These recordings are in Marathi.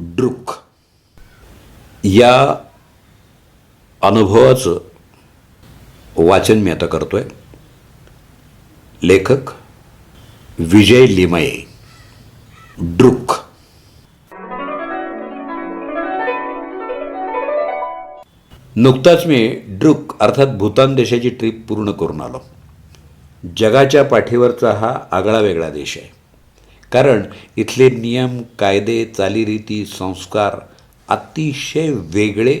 ड्रुक. या अनुभवाचं वाचन मी आता करतोय. लेखक विजय लिमये. ड्रुक. नुकताच मी ड्रुक अर्थात भूतान देशाची ट्रिप पूर्ण करून आलो. जगाच्या पाठीवरचा हा आगळा वेगळा देश आहे. कारण इथले नियम कायदे चालीरीती संस्कार अतिशय वेगळे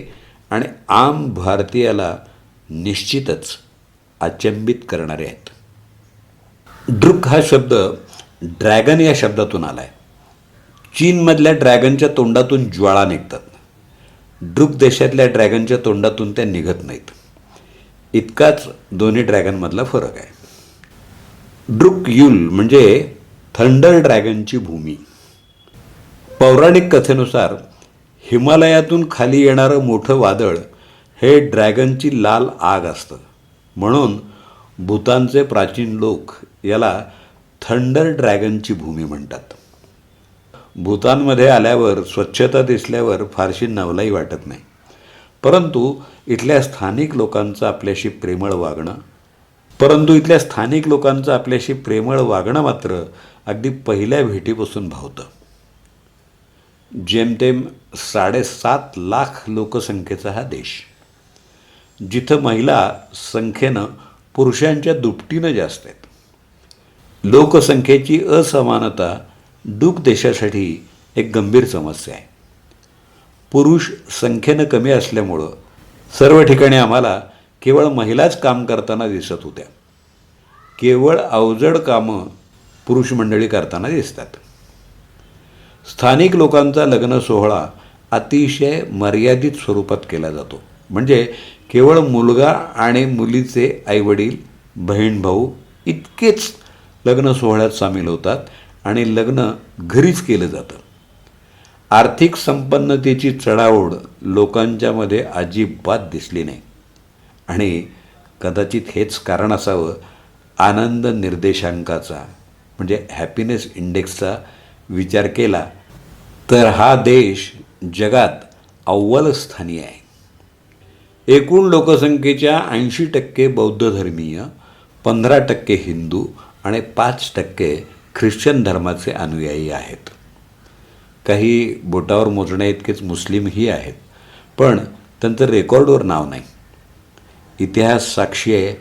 आणि आम भारतीयाला निश्चितच अचंबित करणारे आहेत. ड्रुक हा शब्द ड्रॅगन या शब्दातून आला आहे चीनमधल्या ड्रॅगनच्या तोंडातून ज्वाळा निघतात. ड्रुक देशातल्या ड्रॅगनच्या तोंडातून त्या निघत नाहीत. इतकाच दोन्ही ड्रॅगनमधला फरक आहे. ड्रुक युल म्हणजे थंडर ड्रॅगनची भूमी. पौराणिक कथेनुसार हिमालयातून खाली येणारं मोठं वादळ हे ड्रॅगनची लाल आग असतं. म्हणून भूतानचे प्राचीन लोक याला थंडर ड्रॅगनची भूमी म्हणतात. भूतानमध्ये आल्यावर स्वच्छता दिसल्यावर फारशी नवलाही वाटत नाही. परंतु इथल्या स्थानिक लोकांचं आपल्याशी प्रेमळ वागणं परंतु इथल्या स्थानिक लोकांचं आपल्याशी प्रेमळ वागणं मात्र अगदी पहिल्या भेटीपासून भावतं. जेमतेम साडेसात लाख लोकसंख्येचा हा देश. जिथं महिला संख्येनं पुरुषांच्या दुपटीनं जास्त आहेत. लोकसंख्येची असमानता डूक देशासाठी एक गंभीर समस्या आहे. पुरुष संख्येनं कमी असल्यामुळं सर्व ठिकाणी आम्हाला केवळ महिलाच काम करताना दिसत होत्या. केवळ अवजड कामं पुरुष मंडळी करताना दिसतात. स्थानिक लोकांचा लग्न सोहळा अतिशय मर्यादित स्वरूपात केला जातो. म्हणजे केवळ मुलगा आणि मुलीचे आईवडील बहीण भाऊ इतकेच लग्न सोहळ्यात सामील होतात आणि लग्न घरीच केलं जातं. आर्थिक संपन्नतेची चढाओढ लोकांच्यामध्ये अजिबात दिसली नाही. आणि कदाचित हेच कारण असावं आनंद निर्देशांकाचा म्हणजे हॅपीनेस इंडेक्सचा विचार केला तर हा देश जगात अव्वल स्थानी आहे. एकूण लोकसंख्येच्या ऐंशी टक्के बौद्ध धर्मीय पंधरा टक्के हिंदू आणि पाच टक्के ख्रिश्चन धर्माचे अनुयायी आहेत. काही बोटावर मोजण्या इतकेच मुस्लिमही आहेत पण त्यांचं रेकॉर्डवर नाव नाही. इतिहास साक्षी आहे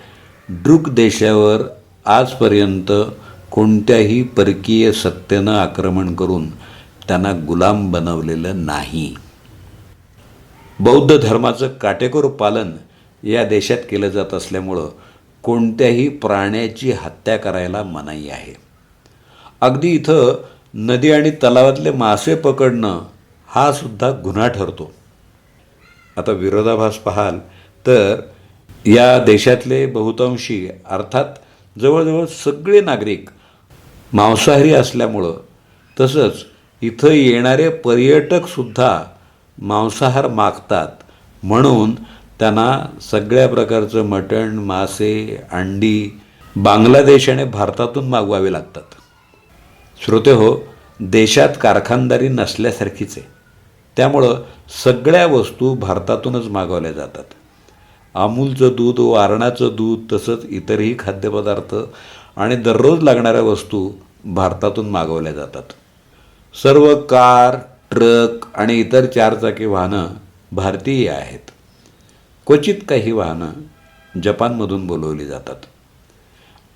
ड्रुक देशावर आजपर्यंत कोणत्याही परकीय सत्तेनं आक्रमण करून त्यांना गुलाम बनवलेलं नाही. बौद्ध धर्माचं काटेकोर पालन या देशात केलं जात असल्यामुळं कोणत्याही प्राण्याची हत्या करायला मनाई आहे. अगदी इथं नदी आणि तलावातले मासे पकडणं हा सुद्धा गुन्हा ठरतो. आता विरोधाभास पाहाल तर या देशातले बहुतांशी अर्थात जवळजवळ सगळे नागरिक मांसाहारी असल्यामुळं. तसंच इथं येणारे पर्यटकसुद्धा मांसाहार मागतात. म्हणून त्यांना सगळ्या प्रकारचं मटण मासे अंडी बांगलादेश आणि भारतातून मागवावे लागतात. श्रोते हो देशात कारखानदारी नसल्यासारखीच आहे. त्यामुळं सगळ्या वस्तू भारतातूनच मागवल्या जातात. अमूलचं दूध वारणाचं दूध तसंच इतरही खाद्यपदार्थ आणि दररोज लागणाऱ्या वस्तू भारतातून मागवल्या जातात. सर्व कार ट्रक आणि इतर चारचाकी वाहनं भारतीय आहेत. क्वचित काही वाहनं जपानमधून बोलवली जातात.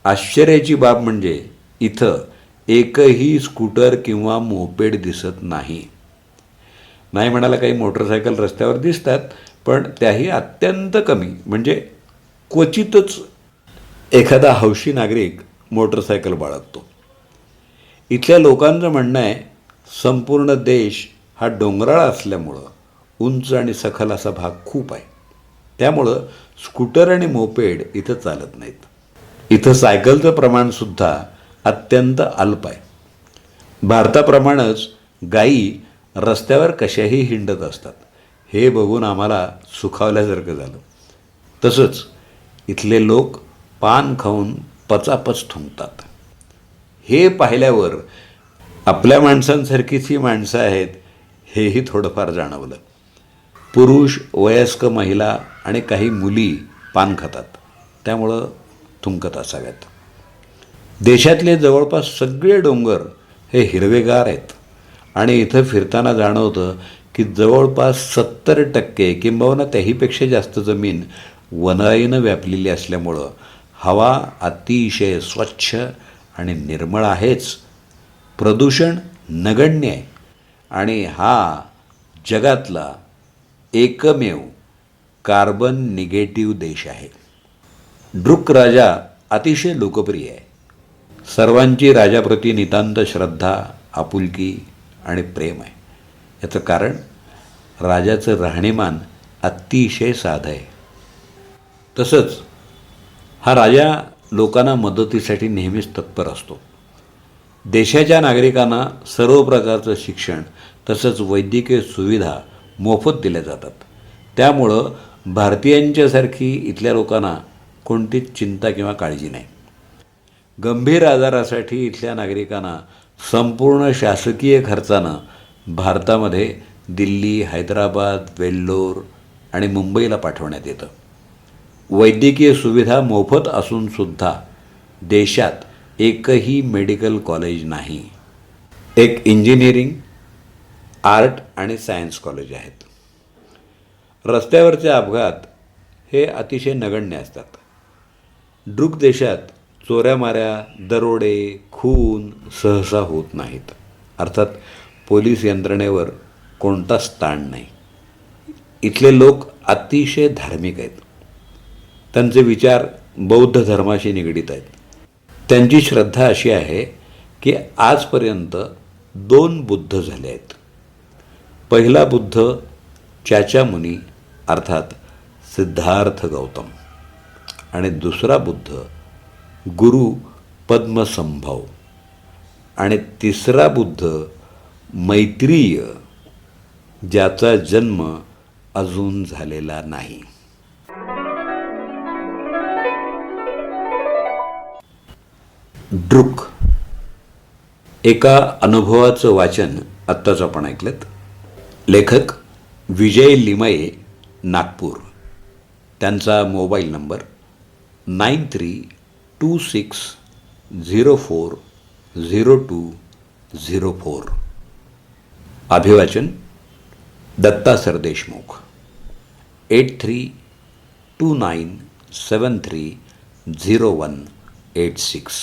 आश्चर्याची बाब म्हणजे इथं एकही स्कूटर किंवा मोपेड दिसत नाही. नाही म्हणाला काही मोटरसायकल रस्त्यावर दिसतात पण त्याही अत्यंत कमी. म्हणजे क्वचितच एखादा हौशी नागरिक मोटरसायकल बाळगतो. इथल्या लोकांचं म्हणणं आहे संपूर्ण देश हा डोंगराळ असल्यामुळं उंच आणि सखल असा भाग खूप आहे. त्यामुळं स्कूटर आणि मोपेड इथं चालत नाहीत. इथं सायकलचं प्रमाणसुद्धा अत्यंत अल्प आहे. भारताप्रमाणेच गायी रस्त्यावर कशाही हिंडत असतात. हे बघून आम्हाला सुखावल्यासारखं झालं. तसंच इथले लोक पान खाऊन पचापच थुंकतात. हे पाहिल्यावर आपल्या माणसांसारखीच ही माणसं आहेत हेही थोडंफार जाणवलं. पुरुष वयस्क महिला आणि काही मुली पान खातात. त्यामुळं थुंकत असाव्यात. देशातले जवळपास सगळे डोंगर हे हिरवेगार आहेत. आणि इथं फिरताना जाणवतं की जवळपास सत्तर टक्के किंबहुना त्याहीपेक्षा जास्त जमीन वनराईनं व्यापलेली असल्यामुळं हवा अतिशय स्वच्छ आणि निर्मळ आहेच. प्रदूषण नगण्य आहे. आणि हा जगातला एकमेव कार्बन निगेटिव्ह देश आहे. ड्रुक राजा अतिशय लोकप्रिय आहे. सर्वांची राजाप्रती नितांत श्रद्धा आपुलकी आणि प्रेम आहे. याचं कारण राजाचं राहणीमान अतिशय साधं आहे. तसंच हा राजा लोकांना मदतीसाठी नेहमीच तत्पर असतो. देशाच्या नागरिकांना सर्व प्रकारचं शिक्षण तसंच वैद्यकीय सुविधा मोफत दिल्या जातात. त्यामुळं भारतीयांच्यासारखी इथल्या लोकांना कोणतीच चिंता किंवा काळजी नाही. गंभीर आजारासाठी इथल्या नागरिकांना संपूर्ण शासकीय खर्चानं भारतामध्ये दिल्ली हैदराबाद वेल्लोर आणि मुंबईला पाठवण्यात येतं. वैद्यकीय सुविधा मोफत असूनसुद्धा देशात एकही मेडिकल कॉलेज नाही. एक इंजिनिअरिंग आर्ट आणि सायन्स कॉलेज आहेत. रस्त्यावरचे अपघात हे अतिशय नगण्य असतात. ड्रुक देशात चोऱ्यामाऱ्या दरोडे खून सहसा होत नाहीत. अर्थात पोलीस यंत्रणेवर कोणताच ताण नाही. इथले लोक अतिशय धार्मिक आहेत. त्यांचे विचार बौद्ध धर्माशी निगडीत आहेत. त्यांची श्रद्धा अशी आहे की आजपर्यंत दोन बुद्ध झाले आहेत. पहिला बुद्ध चाचा मुनी अर्थात सिद्धार्थ गौतम. आणि दुसरा बुद्ध गुरु पद्मसंभव. आणि तिसरा बुद्ध मैत्रीय ज्याचा जन्म अजून झालेला नाही. ड्रुक. एका अनुभवाचं वाचन आत्ताच आपण ऐकलं लेखक विजय लिमये नागपूर. त्यांचा mobile number nine three two six zero four zero two zero four. अभिवाचन Datta Sardeshmukh eight three two nine seven three zero one eight six.